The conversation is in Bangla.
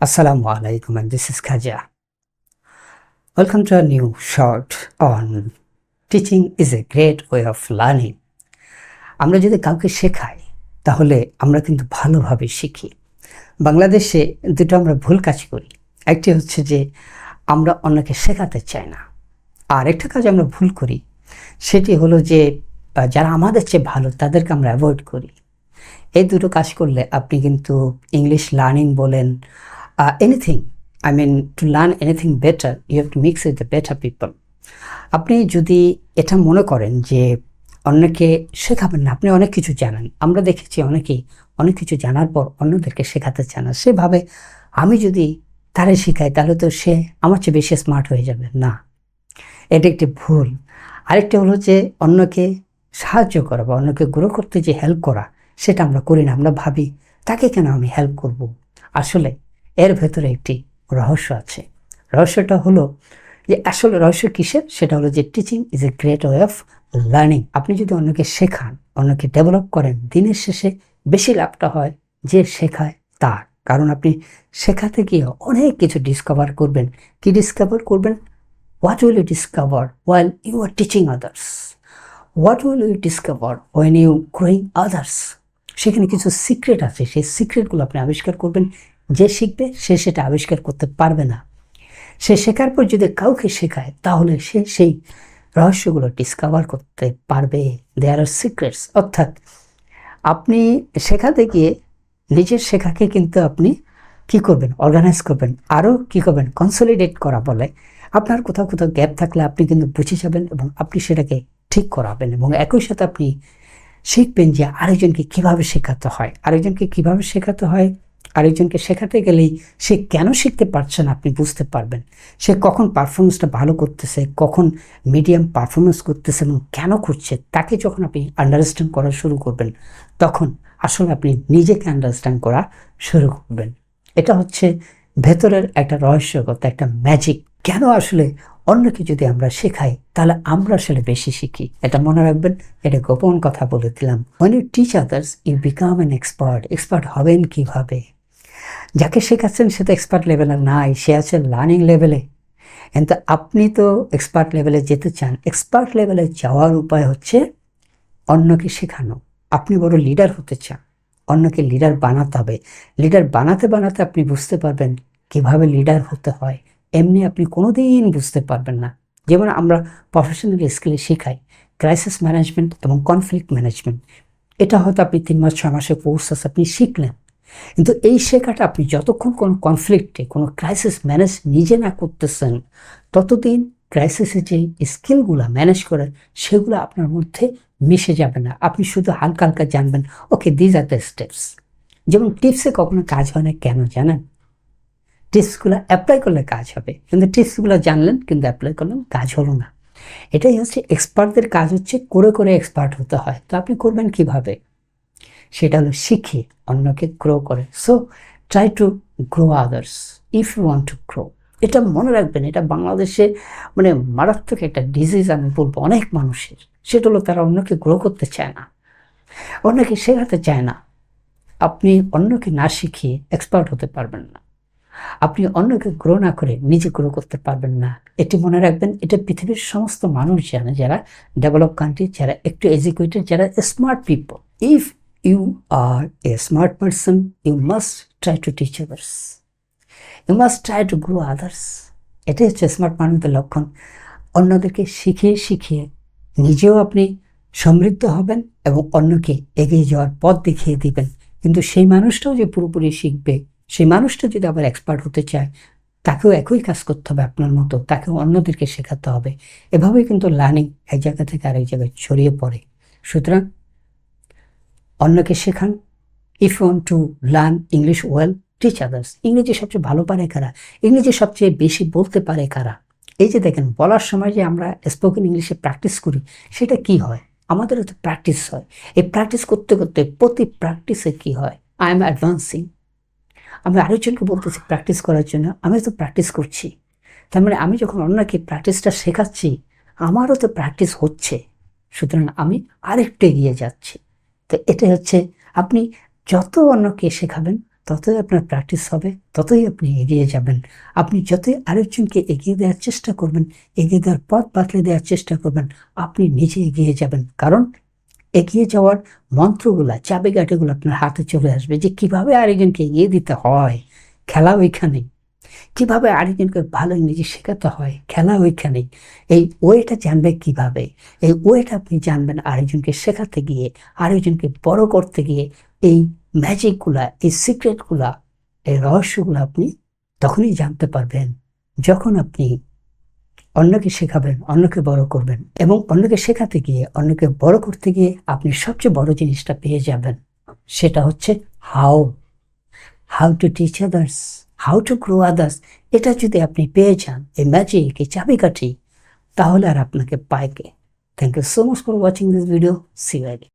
Assalamu alaikum, and this is Khaja. Welcome to new short on teaching is a great way of learning. আমরা যদি কাউকে শেখাই, তাহলে আমরা কিন্তু ভালোভাবে শিখি বাংলাদেশে দুটো আমরা ভুল কাজ করি একটি হচ্ছে যে, আমরা অন্যকে শেখাতে চাই না আর একটা কাজ আমরা ভুল করি, সেটি হলো যে যারা আমাদের চেয়ে ভালো, তাদেরকে আমরা অ্যাভয়েড করি এই দুটো কাজ করলে আপনি কিন্তু ইংলিশ লার্নিং বলেন anything I mean to learn anything better you have to mix with the better people আপনি যদি এটা মনে করেন যে অন্যকে শেখাবেন না, আপনি অনেক কিছু জানেন। আমরা দেখেছি অনেকেই অনেক কিছু জানার পর অন্যদেরকে শেখাতে চান না। সেভাবে আমি যদি তারে শেখাই, তাহলে তো সে আমার চেয়ে বেশি স্মার্ট হয়ে যাবে। না, এটা একটি ভুল। আরেকটা হলো যে অন্যকে সাহায্য করা বা অন্যকে গ্রো করতে যে হেল্প করা, সেটা আমরা করি না, আমরা ভাবি, তাকে কেন আমি হেল্প করব? আসলে এর ভেতরে একটি রহস্য আছে। রহস্যটা হলো যে আসলে রহস্য কিসের? সেটা হলো যে teaching is a great way of learning আপনি যদি অন্যকে শেখান, অন্যকে ডেভেলপ করেন, দিনের শেষে বেশি লাভটা হয় যে শেখায় তার। কারণ আপনি শেখাতে গিয়ে অনেক কিছু ডিসকভার করবেন। কি ডিসকভার করবেন? What will you discover while you are teaching others what will you discover when you growing others সেখানে কিছু সিক্রেট আছে। সেই সিক্রেটগুলো আপনি আবিষ্কার করবেন। যে শিখবে, সে সেটা আবিষ্কার করতে পারবে না। সে শেখার পর যদি কাউকে শেখায়, তাহলে সে সেই রহস্যগুলো ডিসকভার করতে পারবে। দেয়ার আর সিক্রেটস অর্থাৎ আপনি শেখাতে গিয়ে নিজের শেখাকে কিন্তু আপনি কি করবেন? অর্গানাইজ করবেন। আরও কি করবেন? কনসলিডেট করা বলে। আপনার কোথাও কোথাও গ্যাপ থাকলে আপনি কিন্তু বুঝে যাবেন এবং আপনি সেটাকে ঠিক করাবেন এবং একই সাথে আপনি শিখবেন যে আরেকজনকে কীভাবে শেখাতে হয়। আরেকজনকে কীভাবে শেখাতে হয়? আরেকজনকে শেখাতে গেলেই সে কেন শিখতে পারছে না আপনি বুঝতে পারবেন। সে কখন পারফরমেন্সটা ভালো করতেছে, কখন মিডিয়াম পারফরমেন্স করতেছে এবং কেন করছে, তাকে যখন আপনি আন্ডারস্ট্যান্ড করা শুরু করবেন, তখন আসলে আপনি নিজেকে আন্ডারস্ট্যান্ড করা শুরু করবেন। এটা হচ্ছে ভেতরের একটা রহস্যগত, একটা ম্যাজিক কেন আসলে অন্যকে যদি আমরা শেখাই, তাহলে আমরা আসলে বেশি শিখি। এটা মনে রাখবেন, এটা গোপন কথা বলে দিলাম। When you teach others, you become an expert expert হবেন কীভাবে? যাকে শেখাচ্ছেন সে তো এক্সপার্ট লেভেলে নাই, সে আছে লার্নিং লেভেলে কিন্তু আপনি তো এক্সপার্ট লেভেলে যেতে চান এক্সপার্ট লেভেলে যাওয়ার উপায় হচ্ছে অন্যকে শেখানো। আপনি বড় লিডার হতে চান, অন্যকে লিডার বানাতে হবে। লিডার বানাতে বানাতে আপনি বুঝতে পারবেন কীভাবে লিডার হতে হয়। এমনি আপনি কোনো কোনোদিন বুঝতে পারবেন না। যেমন আমরা প্রফেশনাল স্কিলে শেখাই ক্রাইসিস ম্যানেজমেন্ট এবং কনফ্লিক্ট ম্যানেজমেন্ট এটা হয়তো আপনি তিন মাস, ছয় মাসের কোর্স আছে, আপনি শিখলেন। কিন্তু এই শেখাটা আপনি যতক্ষণ কোনো কনফ্লিক্টে কোনো ক্রাইসিস ম্যানেজ নিজে না করতেছেন, ততদিন ক্রাইসিসের যে স্কিলগুলো ম্যানেজ করেন, সেগুলো আপনার মধ্যে মিশে যাবে না। আপনি শুধু হালকা হালকা জানবেন okay these are the steps যেমন টিপসে কখনো কাজ হয় না কেন জানেন? টিপসগুলো অ্যাপ্লাই করলে কাজ হবে, কিন্তু টিপসগুলো জানলেন, কিন্তু অ্যাপ্লাই করলেন, কাজ হলো না। এটাই হচ্ছে এক্সপার্টদের কাজ হচ্ছে, করে করে এক্সপার্ট হতে হয়। তো আপনি করবেন কীভাবে? সেটা হলো শিখে অন্যকে গ্রো করে। So try to grow others if you want to grow এটা মনে রাখবেন, এটা বাংলাদেশে মানে মারাত্মক একটা ডিজিজ আমি বলব, অনেক মানুষের। সেটা হলো তারা অন্যকে গ্রো করতে চায় না। অন্যকে শেখাতে চায় না। আপনি অন্যকে না শিখিয়ে এক্সপার্ট হতে পারবেন না। আপনি অন্যকে গ্রো না করে নিজে গ্রো করতে পারবেন না। এটি মনে রাখবেন, এটা পৃথিবীর সমস্ত মানুষ জানে, যারা ডেভেলপ কান্ট্রি যারা একটু এডুকেটেড যারা smart people if you are a smart person you must try to teach others you must try to grow others এটাই হচ্ছে স্মার্ট মানুষদের লক্ষণ। অন্যদেরকে শিখিয়ে শিখিয়ে নিজেও আপনি সমৃদ্ধ হবেন এবং অন্যকে এগিয়ে যাওয়ার পথ দেখিয়ে দিবেন। কিন্তু সেই মানুষটাও যে পুরোপুরি শিখবে, সেই মানুষটা যদি আবার এক্সপার্ট হতে চায়, তাকেও একই কাজ করতে হবে আপনার মতো। তাকেও অন্যদেরকে শেখাতে হবে। এভাবেই কিন্তু লার্নিং এক জায়গা থেকে আরেক জায়গায় ছড়িয়ে পড়ে। সুতরাং অন্যকে শেখান। If you want to learn English well teach others ইংরেজি সবচেয়ে ভালো পারে কারা? ইংরেজি সবচেয়ে বেশি বলতে পারে কারা? এই যে দেখেন, বলার সময় যে আমরা স্পোকেন ইংলিশে প্র্যাকটিস করি, সেটা কি হয়? আমাদেরও তো প্র্যাকটিস হয়। এই প্র্যাকটিস করতে করতে প্রতি প্র্যাকটিসে কি হয়? আই এম অ্যাডভান্সিং আমি আরেকজনকে বলতেছি প্র্যাকটিস করার জন্য, আমি তো প্র্যাকটিস করছি। তার মানে আমি যখন অন্যকে প্র্যাকটিসটা শেখাচ্ছি, আমারও তো প্র্যাকটিস হচ্ছে। সুতরাং আমি আরেকটু এগিয়ে যাচ্ছি। তো এটা হচ্ছে আপনি যত অন্যকে শেখাবেন, ততই আপনার প্র্যাকটিস হবে, ততই আপনি এগিয়ে যাবেন। আপনি যতই আরেকজনকে এগিয়ে দেওয়ার চেষ্টা করবেন, এগিয়ে দেওয়ার পথ বাতলে দেওয়ার চেষ্টা করবেন, আপনি নিজে এগিয়ে যাবেন। কারণ এগিয়ে যাওয়ার মন্ত্রগুলা, চাবিকাঠিগুলো আপনার হাতে চলে আসবে যে কীভাবে আরেকজনকে এগিয়ে দিতে হয়। খেলা ওইখানেই কীভাবে আরেকজনকে ভালো ইংরেজি শেখাতে হয়, খেলা ওইখানে এই ওয়েটা জানবে কীভাবে? এই ওয়েটা আপনি জানবেন আরেকজনকে শেখাতে গিয়ে আরেকজনকে বড় করতে গিয়ে, এই ম্যাজিকগুলা, এই সিক্রেটগুলা, এই রহস্যগুলো আপনি তখনই জানতে পারবেন। যখন আপনি অন্যকে শেখাবেন, অন্যকে বড় করবেন এবং অন্যকে শেখাতে গিয়ে, অন্যকে বড় করতে গিয়ে আপনি সবচেয়ে বড় জিনিসটা পেয়ে যাবেন। সেটা হচ্ছে how how to teach others how to grow others এটা যদি আপনি পেয়ে যান, এই ম্যাজিক এই চাবিকাঠি, তাহলে আর আপনাকে পায় কে thank you so much for watching this video see